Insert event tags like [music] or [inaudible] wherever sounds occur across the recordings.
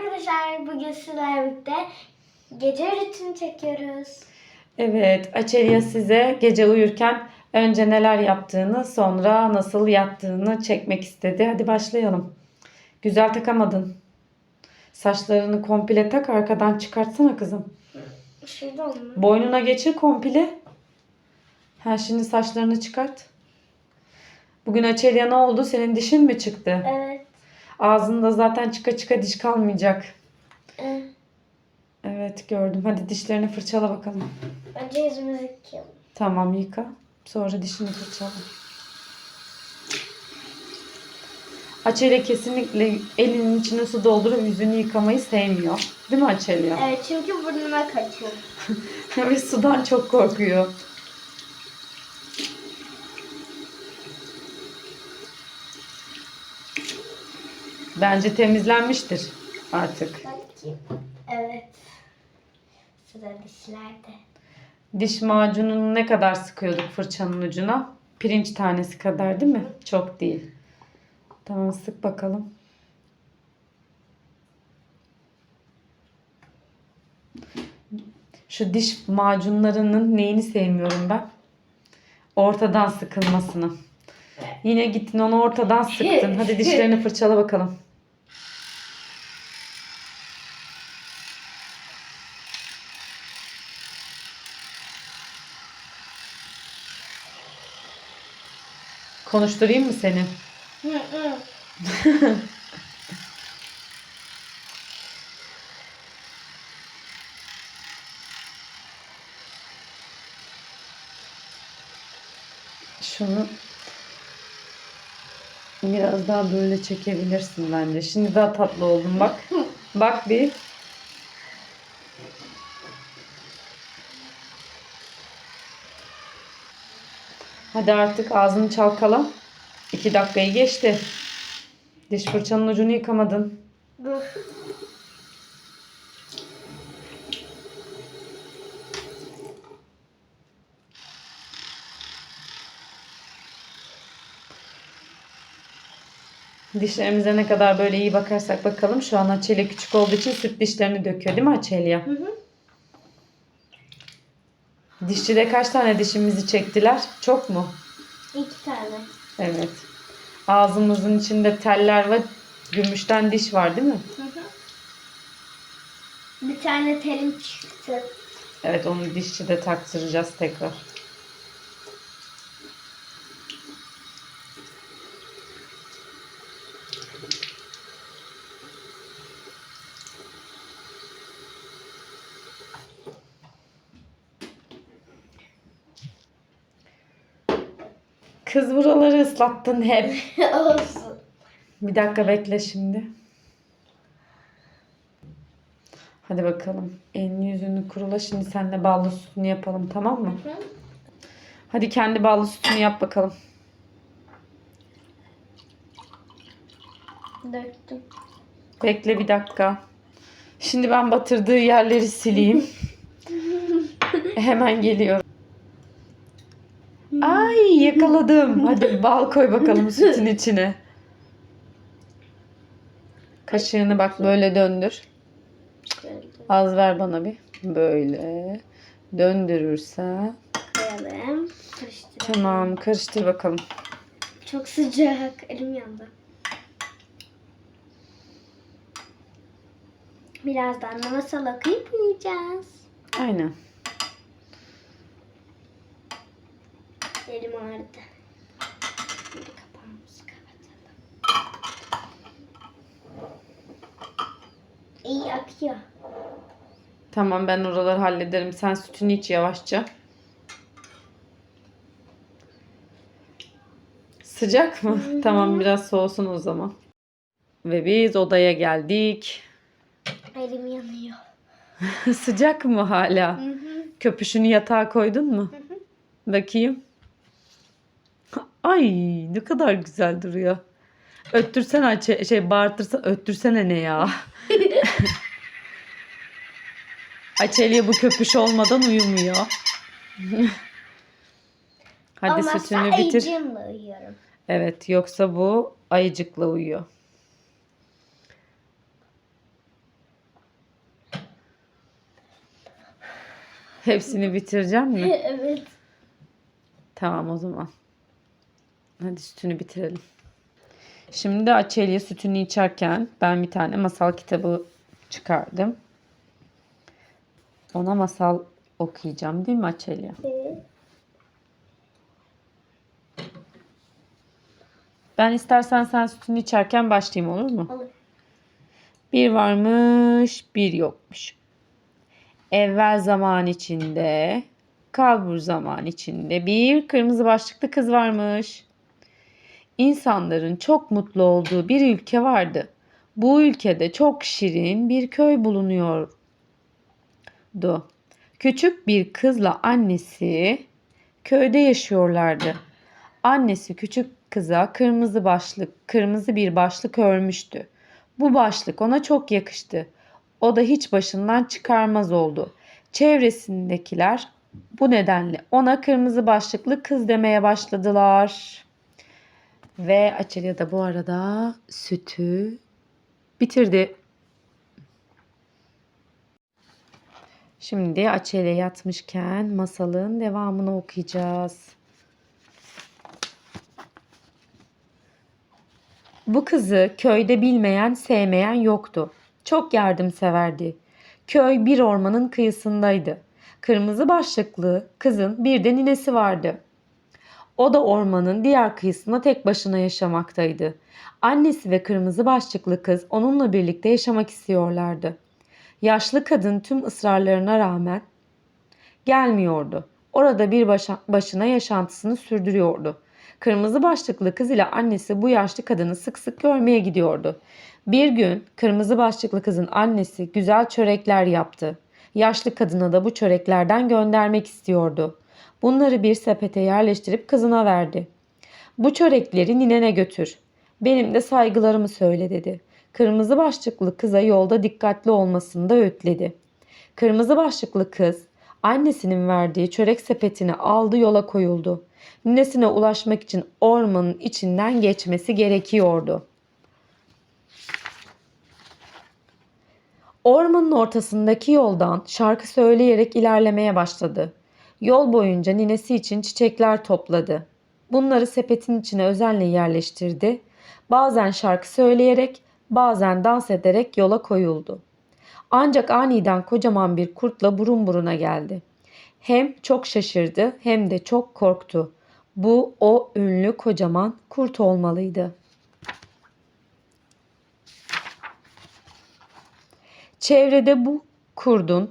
arkadaşlar. Bugün sizlerle birlikte gece rutini çekiyoruz. Evet, Açelya size gece uyurken önce neler yaptığını, sonra nasıl yattığını çekmek istedi. Hadi başlayalım. Güzel takamadın. Saçlarını komple tak, arkadan çıkartsana kızım. Şurada mı? Boynuna geçir komple. Ha şimdi saçlarını çıkart. Bugün Açelya ne oldu? Senin dişin mi çıktı? Evet. Ağzında zaten çıka çıka diş kalmayacak. Evet gördüm. Hadi dişlerini fırçala bakalım. Önce yüzümüzü yıkayalım. Tamam yıka. Sonra dişini fırçala. Açelya kesinlikle elinin içine su doldurup yüzünü yıkamayı sevmiyor. Değil mi Açelya? Evet çünkü burnuma kaçıyor. [laughs] Ve sudan çok korkuyor. Bence temizlenmiştir artık. Bakayım. Evet. Sıra dişlerde. Diş macununu ne kadar sıkıyorduk fırçanın ucuna? Pirinç tanesi kadar değil mi? Çok değil. Tamam sık bakalım. Şu diş macunlarının neyini sevmiyorum ben? Ortadan sıkılmasını. Yine gittin onu ortadan sıktın. Hadi dişlerini fırçala bakalım. Konuşturayım mı seni? [laughs] Şunu biraz daha böyle çekebilirsin bence. Şimdi daha tatlı oldun bak. Bak bir. Hadi artık ağzını çalkala. İki dakikayı geçti. Diş fırçanın ucunu yıkamadın. Dur. Dişlerimize ne kadar böyle iyi bakarsak bakalım. Şu an Açelya küçük olduğu için süt dişlerini döküyor değil mi Açelya? Hı hı. Dişçide kaç tane dişimizi çektiler? Çok mu? İki tane. Evet. Ağzımızın içinde teller ve gümüşten diş var değil mi? Hı hı. Bir tane telim çıktı. Evet onu dişçide taktıracağız tekrar. Kız buraları ıslattın hep. [laughs] Olsun. Bir dakika bekle şimdi. Hadi bakalım. Elini yüzünü kurula. Şimdi seninle ballı sütünü yapalım tamam mı? Hı. Hadi kendi ballı sütünü yap bakalım. Döktüm. Bekle bir dakika. Şimdi ben batırdığı yerleri sileyim. [laughs] Hemen geliyorum. Ay yakaladım. Hadi bal koy bakalım sütün içine. Kaşığını bak böyle döndür. Az ver bana bir. Böyle. Döndürürsen. Koyalım. Karıştıralım. Tamam karıştır bakalım. Çok sıcak. Elim yandı. Birazdan da masal okuyup yiyeceğiz. Aynen. Elim ağrıdı. Şimdi kapağımızı kapatalım. İyi akıyor. Tamam ben oraları hallederim. Sen sütünü iç yavaşça. Sıcak mı? [laughs] Tamam biraz soğusun o zaman. Ve biz odaya geldik. Elim yanıyor. [laughs] Sıcak mı hala? Hı hı. Köpüşünü yatağa koydun mu? Bakayım. Ay ne kadar güzel duruyor. Öttürsene şey, şey bağırtırsa öttürsene ne ya. [laughs] Açeliye bu köpüş olmadan uyumuyor. [laughs] Hadi Olmazsa sütünü bitir. uyuyorum. Evet yoksa bu ayıcıkla uyuyor. Hepsini bitireceğim mi? [laughs] evet. Tamam o zaman. Hadi sütünü bitirelim. Şimdi Açelya sütünü içerken ben bir tane masal kitabı çıkardım. Ona masal okuyacağım değil mi Açelya? Evet. Ben istersen sen sütünü içerken başlayayım olur mu? Olur. Bir varmış, bir yokmuş. Evvel zaman içinde, kalbur zaman içinde bir kırmızı başlıklı kız varmış. İnsanların çok mutlu olduğu bir ülke vardı. Bu ülkede çok şirin bir köy bulunuyordu. Küçük bir kızla annesi köyde yaşıyorlardı. Annesi küçük kıza kırmızı başlık, kırmızı bir başlık örmüştü. Bu başlık ona çok yakıştı. O da hiç başından çıkarmaz oldu. Çevresindekiler bu nedenle ona kırmızı başlıklı kız demeye başladılar. Ve Açelya da bu arada sütü bitirdi. Şimdi Açelya yatmışken masalın devamını okuyacağız. Bu kızı köyde bilmeyen, sevmeyen yoktu. Çok yardımseverdi. Köy bir ormanın kıyısındaydı. Kırmızı başlıklı kızın bir de ninesi vardı. O da ormanın diğer kıyısında tek başına yaşamaktaydı. Annesi ve kırmızı başlıklı kız onunla birlikte yaşamak istiyorlardı. Yaşlı kadın tüm ısrarlarına rağmen gelmiyordu. Orada bir başa- başına yaşantısını sürdürüyordu. Kırmızı başlıklı kız ile annesi bu yaşlı kadını sık sık görmeye gidiyordu. Bir gün kırmızı başlıklı kızın annesi güzel çörekler yaptı. Yaşlı kadına da bu çöreklerden göndermek istiyordu. Bunları bir sepete yerleştirip kızına verdi. Bu çörekleri ninene götür. Benim de saygılarımı söyle dedi. Kırmızı başlıklı kıza yolda dikkatli olmasını da ötledi. Kırmızı başlıklı kız annesinin verdiği çörek sepetini aldı yola koyuldu. Ninesine ulaşmak için ormanın içinden geçmesi gerekiyordu. Ormanın ortasındaki yoldan şarkı söyleyerek ilerlemeye başladı. Yol boyunca ninesi için çiçekler topladı. Bunları sepetin içine özenle yerleştirdi. Bazen şarkı söyleyerek, bazen dans ederek yola koyuldu. Ancak aniden kocaman bir kurtla burun buruna geldi. Hem çok şaşırdı hem de çok korktu. Bu o ünlü kocaman kurt olmalıydı. Çevrede bu kurdun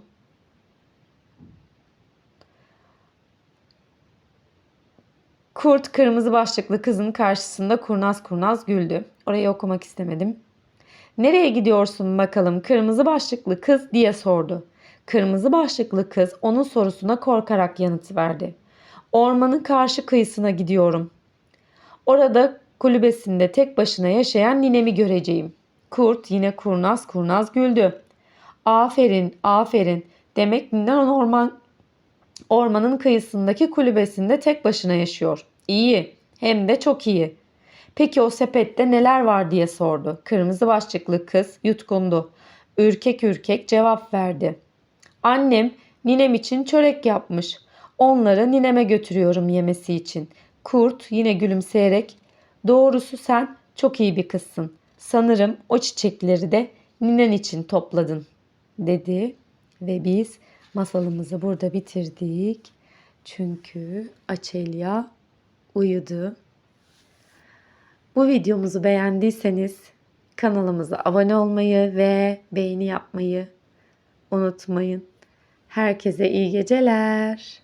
Kurt kırmızı başlıklı kızın karşısında kurnaz kurnaz güldü. Orayı okumak istemedim. Nereye gidiyorsun bakalım kırmızı başlıklı kız diye sordu. Kırmızı başlıklı kız onun sorusuna korkarak yanıt verdi. Ormanın karşı kıyısına gidiyorum. Orada kulübesinde tek başına yaşayan ninemi göreceğim. Kurt yine kurnaz kurnaz güldü. Aferin, aferin. Demek ninen orman ormanın kıyısındaki kulübesinde tek başına yaşıyor. İyi, hem de çok iyi. Peki o sepette neler var diye sordu. Kırmızı başlıklı kız yutkundu. Ürkek ürkek cevap verdi. Annem ninem için çörek yapmış. Onları nineme götürüyorum yemesi için. Kurt yine gülümseyerek doğrusu sen çok iyi bir kızsın. Sanırım o çiçekleri de ninen için topladın dedi ve biz masalımızı burada bitirdik. Çünkü Açelya uyudu. Bu videomuzu beğendiyseniz kanalımıza abone olmayı ve beğeni yapmayı unutmayın. Herkese iyi geceler.